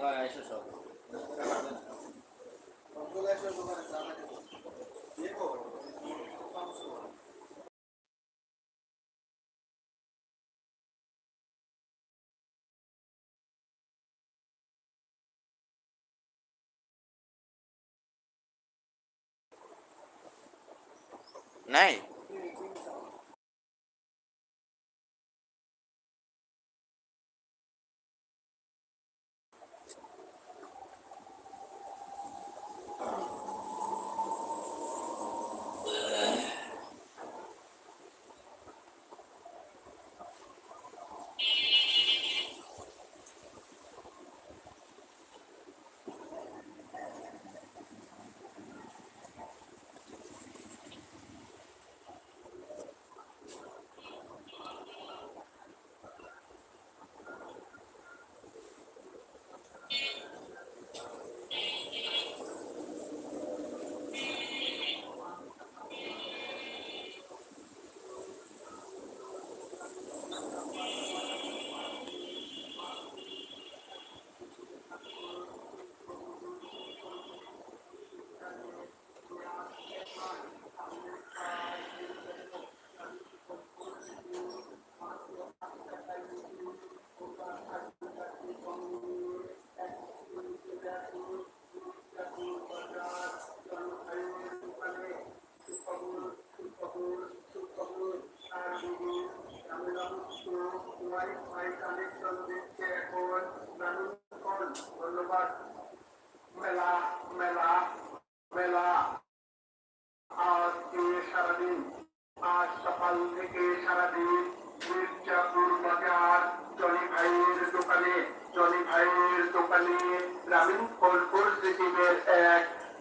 হয় এসে সব নাই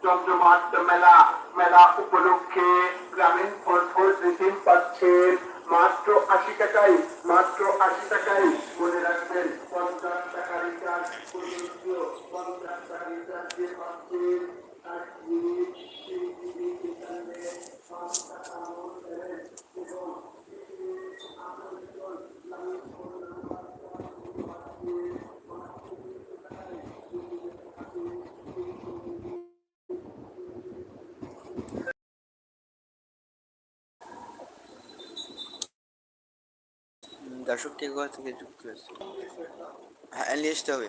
জমজমাট মেলা মেলা উপলক্ষে গ্রামীণ ফলপুর সিকিম পাচ্ছেন মাত্র আশি টাকায় মাত্র আশি টাকায় মনে রাখবেন পঞ্চাশ দর্শক কে কোথা থেকে যুক্ত হয়েছে হ্যাঁ নিয়ে আসতে হবে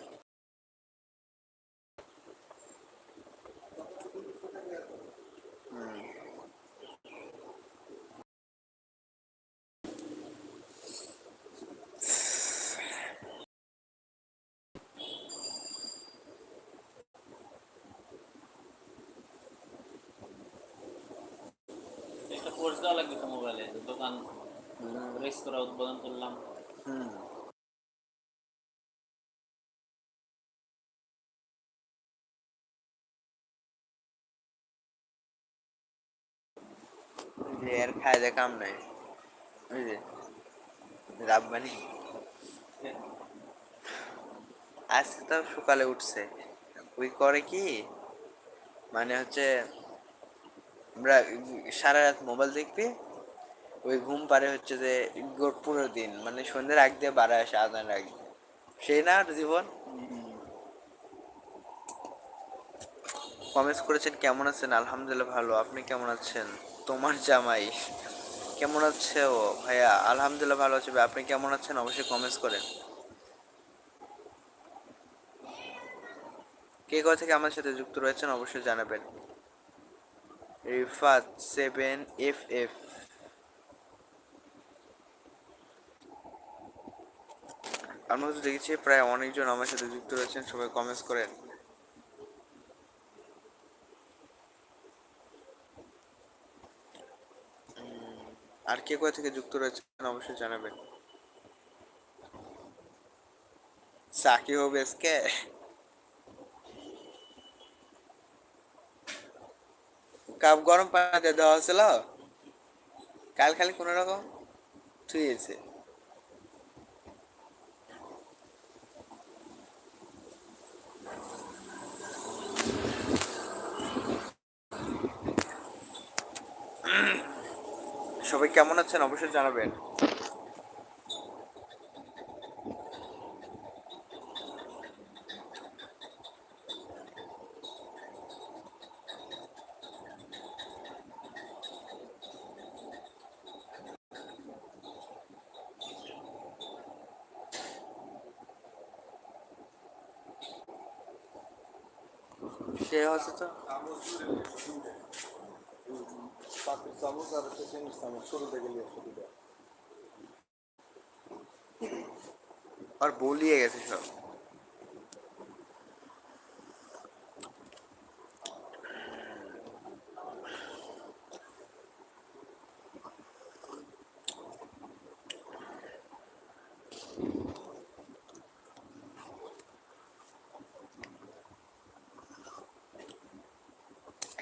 হুম। একটা কোর্স দেওয়া লাগবে তো মোবাইলে দোকান রেস্তোরাঁ উদ্বোধন করলাম হুম যে এর খায় কাম নাই। ওই রাব্বানি। আজকে তো সকালে উঠছে। ওই করে কি? মানে হচ্ছে, আমরা সারা রাত মোবাইল দেখবি ওই ঘুম পারে হচ্ছে যে পুরো দিন মানে সন্ধ্যের আগ দিয়ে বাড়া আসে আদান আগ দিয়ে। সেই না জীবন? কমেন্টস করেছেন, কেমন আছেন? আলহামদুলিল্লাহ ভালো। আপনি কেমন আছেন? তোমার জামাই, কেমন আছে ও? ভাইয়া, আলহামদুলিল্লাহ ভালো আছে। আপনি কেমন আছেন? অবশ্যই কমেন্টস করেন। কে কোথা থেকে আমার সাথে যুক্ত রয়েছেন অবশ্যই জানাবেন। রিফাত সেভেন এফ এফ আমরা তো দেখেছি প্রায় অনেকজন আমার সাথে যুক্ত রয়েছেন, সবাই কমেন্টস করেন। আর কে কোথা থেকে যুক্ত রয়েছেন অবশ্যই জানাবেন। সাকি হবে এসকে কাপ গরম পানিতে দেওয়া হয়েছিল। কাল খালি কোনো রকম? থুয়েছে সবাই কেমন আছেন অবশ্যই জানাবেন। সে হচ্ছে তো? চামচ আর হচ্ছে চিনির চামচ আর বলিয়ে গেছে সব।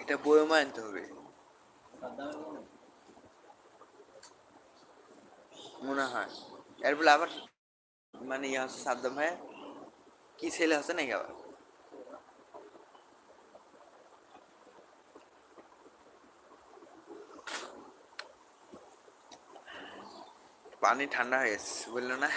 এটা বইও আনতে হবে। মনে হয়। এর বলে আবার মানে ইয়ে হচ্ছে সাদ্দাম ভাই কি ছেলে হচ্ছে নাকি আবার? পানি ঠান্ডা হয়ে গেছে, বলল না?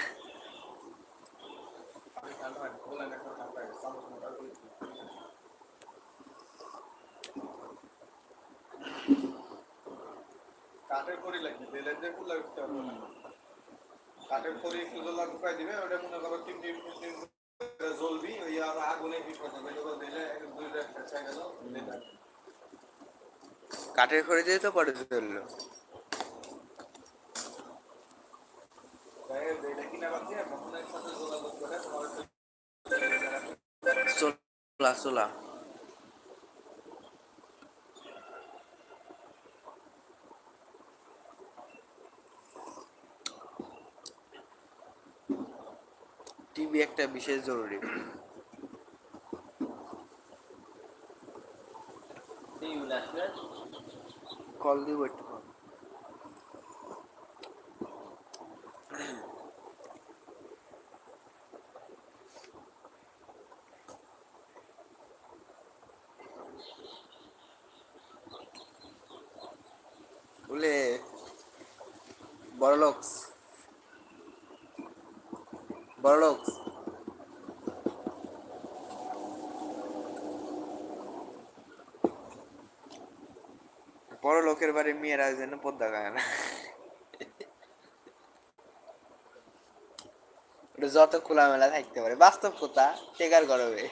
করে কাঠের খড়ি লাগবে বেলের দিয়ে ফুল লাগতে হবে না কাঠের খড়ি একটু জ্বলা ঢুকাই দিবে ওটা মনে করো টিম টিম টিম টিম জ্বলবি ওই আর আগুনে কি করতে হবে যখন দিলে খেঁচা গেল কাঠের খড়ি দিয়ে তো পরে চলল তাই এটা কিনা বাদ দিয়ে কখনোই সাথে যোগাযোগ করে তোমার হচ্ছে চোলা চোলা টিভি একটা বিশেষ জরুরি কল দিব একটু পর। বলে বড়লোকস বড় লোকের বাড়ি মেয়েরা যেন পদ্মা গায় না যত খোলামেলা থাকতে পারে বাস্তব কথা টেকার গরমে।